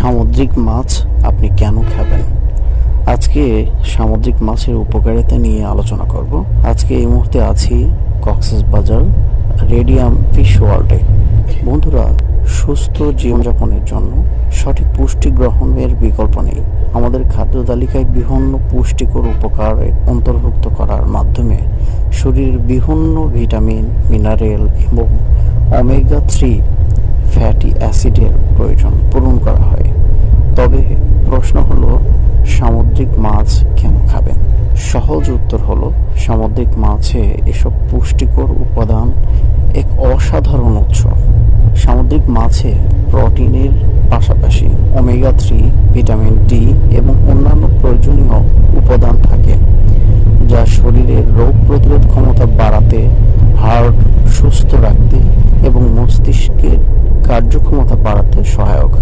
সামুদ্রিক মাছ আপনি কেন খাবেন? আজকে সামুদ্রিক মাছের উপকারিতা নিয়ে আলোচনা করব। আজকে এই মুহূর্তে আছি কক্সেস বাজার, রেডিয়াম ফিশ ওয়ার্ল্ডে। বন্ধুরা, সুস্থ জীবনযাপনের জন্য সঠিক পুষ্টি গ্রহণের বিকল্প নেই। আমাদের খাদ্য তালিকায় বিভিন্ন পুষ্টিকর উপকার অন্তর্ভুক্ত করার মাধ্যমে শরীরের বিভিন্ন ভিটামিন, মিনারেল এবং ওমেগা থ্রি ফ্যাটি অ্যাসিডের প্রয়োজন। সামুদ্রিক মাছ কেন খাবেন? সহজ উত্তর হলো, সামুদ্রিক মাছে এসব পুষ্টিকর উপাদান এক অসাধারণ উৎস। সামুদ্রিক মাছে প্রোটিনের পাশাপাশি ওমেগা থ্রি, ভিটামিন ডি এবং অন্যান্য প্রয়োজনীয় উপাদান থাকে, যা শরীরের রোগ প্রতিরোধ ক্ষমতা বাড়াতে হার্ট সুস্থ রাখতে এবং মস্তিষ্কের কার্যক্ষমতা বাড়াতে সহায়ক।